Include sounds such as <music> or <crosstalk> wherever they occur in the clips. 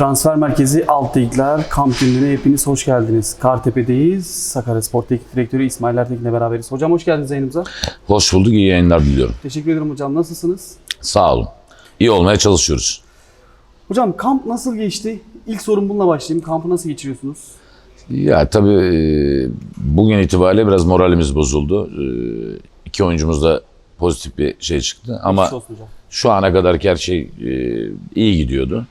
Transfer Merkezi Alt Ligler kamp gününe hepiniz hoş geldiniz. Kartepe'deyiz. Sakarya Spor Teknik Direktörü İsmail Ertekin'le beraberiz. Hocam hoş geldiniz yayınımıza. Hoş bulduk, iyi yayınlar diliyorum. Teşekkür ederim hocam. Nasılsınız? Sağ olun. İyi olmaya çalışıyoruz. Hocam kamp nasıl geçti? İlk sorum bununla başlayayım. Kampı nasıl geçiriyorsunuz? Ya tabii e, bugün itibariyle biraz moralimiz bozuldu. E, İki oyuncumuz da pozitif bir şey çıktı. Ama şu ana kadarki her şey e, iyi gidiyordu.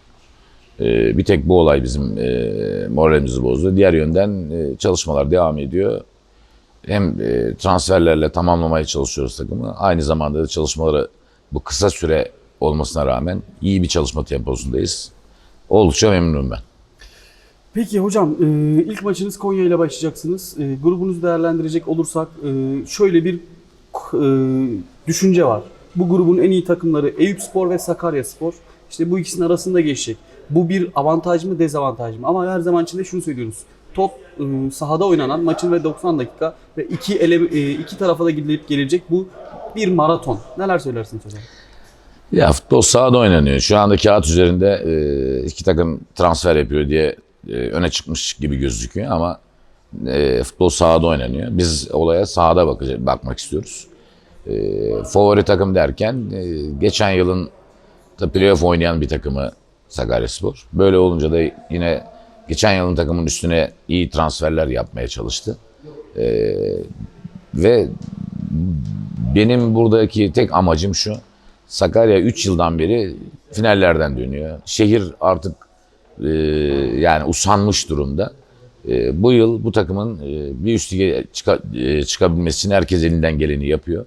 E, Bir tek bu olay bizim e, moralimizi bozdu. Diğer yönden e, çalışmalar devam ediyor. Hem e, transferlerle tamamlamaya çalışıyoruz takımı. Aynı zamanda da çalışmaları bu kısa süre olmasına rağmen iyi bir çalışma temposundayız. Oldukça memnunum ben. Peki hocam e, ilk maçınız Konya ile başlayacaksınız. E, Grubunuzu değerlendirecek olursak e, şöyle bir düşünce var. Bu grubun en iyi takımları Eyüpspor ve Sakaryaspor. İşte bu ikisinin arasında geçecek. Bu bir avantaj mı dezavantaj mı? Ama her zaman içinde şunu söylüyoruz. Top e, sahada oynanan maçın ve 90 dakika ve iki ele, e, iki tarafa da gidilip gelecek bu bir maraton. Neler söylersiniz hocam? Ya futbol sahada oynanıyor. Şu anda kağıt üzerinde e, iki takım transfer yapıyor diye e, öne çıkmış gibi gözüküyor ama e, futbol sahada oynanıyor. Biz olaya sahada bakacak, bakmak istiyoruz. E, favori takım derken e, geçen yılın da playoff oynayan bir takımı Sakaryaspor. Böyle olunca da yine geçen yılın takımın üstüne iyi transferler yapmaya çalıştı. E, ve benim buradaki tek amacım şu. Sakarya 3 yıldan beri finallerden dönüyor. Şehir artık e, yani usanmış durumda. E, bu yıl bu takımın e, bir üst lige çıka, e, çıkabilmesi için herkes elinden geleni yapıyor.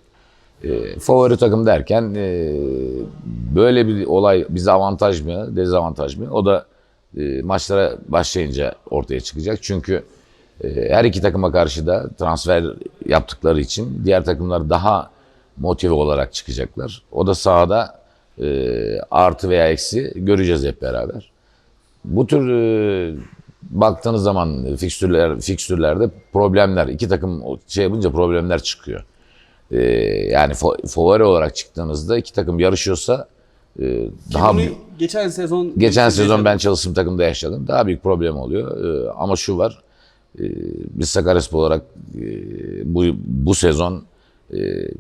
E, favori takım derken e, böyle bir olay bize avantaj mı, dezavantaj mı? O da e, maçlara başlayınca ortaya çıkacak. Çünkü e, her iki takıma karşı da transfer yaptıkları için diğer takımlar daha motive olarak çıkacaklar. O da sahada e, artı veya eksi göreceğiz hep beraber. Bu tür e, baktığınız zaman fikstürler fikstürlerde problemler iki takım şey yapınca problemler çıkıyor. E, yani favori olarak çıktığınızda iki takım yarışıyorsa e, daha büyük- geçen sezon Geçen sezon ben çalıştığım takımda yaşadım. Daha büyük problem oluyor. Ee, ama şu var. Ee, biz Sakaryaspor olarak e, bu, bu sezon e,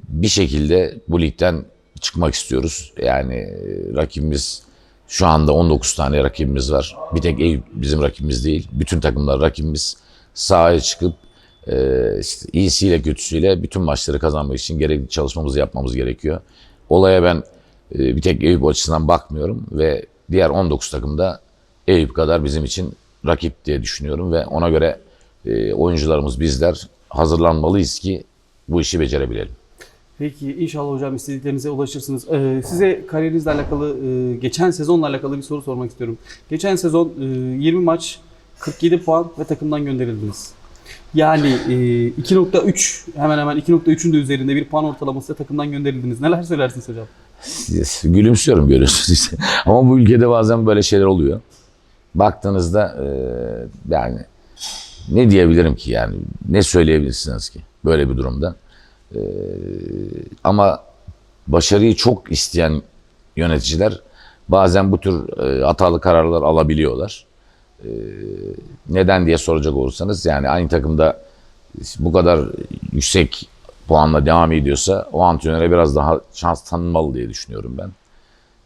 bir şekilde bu ligden çıkmak istiyoruz. Yani e, rakibimiz şu anda 19 tane rakibimiz var. Bir tek Eyüp bizim rakibimiz değil. Bütün takımlar rakibimiz. Sahaya çıkıp e, işte iyisiyle kötüsüyle bütün maçları kazanmak için gerekli çalışmamızı yapmamız gerekiyor. Olaya ben e, bir tek Eyüp açısından bakmıyorum ve diğer 19 takım da Eyüp kadar bizim için rakip diye düşünüyorum ve ona göre e, oyuncularımız bizler hazırlanmalıyız ki bu işi becerebilelim. Peki inşallah hocam istediklerinize ulaşırsınız. Ee, size kariyerinizle alakalı, e, geçen sezonla alakalı bir soru sormak istiyorum. Geçen sezon e, 20 maç, 47 puan ve takımdan gönderildiniz. Yani e, 2.3 hemen hemen 2.3'ün de üzerinde bir puan ortalaması takımdan gönderildiniz. Neler söylersiniz hocam? Gülümsüyorum görüyorsunuz işte. <laughs> Ama bu ülkede bazen böyle şeyler oluyor. Baktığınızda e, yani ne diyebilirim ki yani ne söyleyebilirsiniz ki böyle bir durumda. E, ama başarıyı çok isteyen yöneticiler bazen bu tür e, hatalı kararlar alabiliyorlar. E, neden diye soracak olursanız yani aynı takımda bu kadar yüksek puanla devam ediyorsa o antrenöre biraz daha şans tanınmalı diye düşünüyorum ben.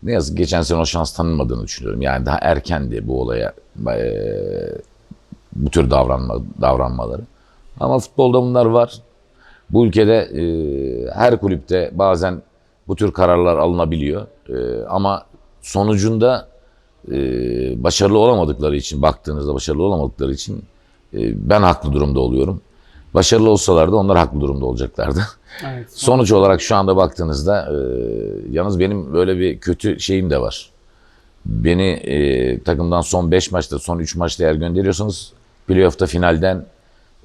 Ne yazık ki geçen sene o şans tanınmadığını düşünüyorum. Yani daha erkendi bu olaya eee, bu tür davranma, davranmaları. Ama futbolda bunlar var. Bu ülkede eee, her kulüpte bazen bu tür kararlar alınabiliyor. Eee, ama sonucunda eee, başarılı olamadıkları için baktığınızda başarılı olamadıkları için eee, ben haklı durumda oluyorum. Başarılı olsalardı onlar haklı durumda olacaklardı. <laughs> Evet. Sonuç olarak şu anda baktığınızda e, yalnız benim böyle bir kötü şeyim de var. Beni e, takımdan son 5 maçta, son 3 maçta eğer gönderiyorsanız playoff'ta finalden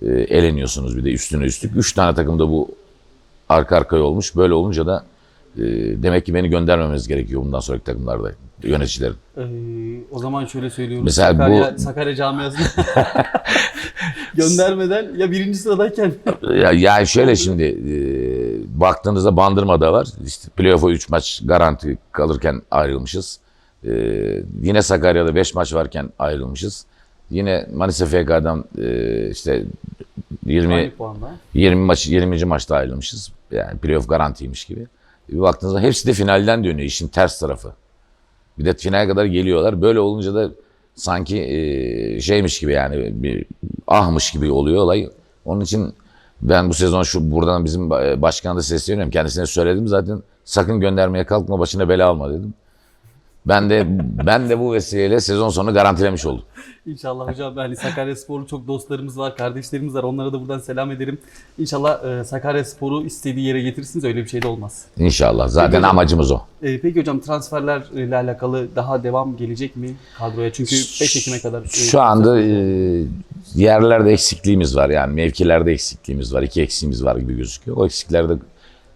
e, eleniyorsunuz bir de üstüne üstlük. 3 tane takımda bu arka arkaya olmuş. Böyle olunca da e, demek ki beni göndermemeniz gerekiyor bundan sonraki takımlarda yöneticilerin. Ee, o zaman şöyle söylüyorum. Mesela Sakarya, bu- Sakarya camiasına <laughs> göndermeden ya birinci sıradayken Ya, yani şöyle şimdi e, baktığınızda Bandırma'da var. İşte playoff'a 3 maç garanti kalırken ayrılmışız. E, yine Sakarya'da 5 maç varken ayrılmışız. Yine Manisa FK'dan e, işte 20 Aynı puanda. 20 maç 20. maçta ayrılmışız. Yani playoff garantiymiş gibi. Bir baktığınızda hepsi de finalden dönüyor işin ters tarafı. Bir de finale kadar geliyorlar. Böyle olunca da sanki e, şeymiş gibi yani bir ahmış gibi oluyor olay. Onun için ben bu sezon şu buradan bizim ba- başkana da sesleniyorum. Kendisine söyledim zaten sakın göndermeye kalkma başına bela alma dedim. Ben de ben de bu vesileyle sezon sonu garantilemiş oldum. İnşallah hocam yani Sakarya Spor'un çok dostlarımız var, kardeşlerimiz var. Onlara da buradan selam ederim. İnşallah e, Sakarya Spor'u istediği yere getirirsiniz. Öyle bir şey de olmaz. İnşallah. Zaten Peki amacımız o. E, peki hocam transferlerle alakalı daha devam gelecek mi kadroya? Çünkü 5 Ekim'e kadar. e, Şu anda e, yerlerde eksikliğimiz var yani mevkilerde eksikliğimiz var. iki eksiğimiz var gibi gözüküyor. O eksiklerde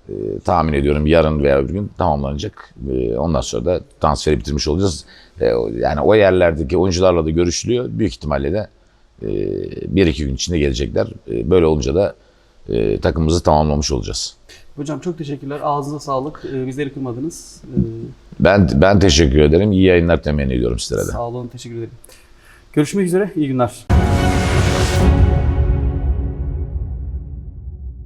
e, tahmin ediyorum yarın veya öbür gün tamamlanacak. E, ondan sonra da transferi bitirmiş olacağız. E, yani o yerlerdeki oyuncularla da görüşülüyor. Büyük ihtimalle de e, bir iki gün içinde gelecekler. E, böyle olunca da e, takımımızı tamamlamış olacağız. Hocam çok teşekkürler. Ağzınıza sağlık. E, bizleri kırmadınız. E, Ben ben teşekkür ederim. İyi yayınlar temenni ediyorum sizlere de. sağ olun. Teşekkür ederim. Görüşmek üzere. İyi günler.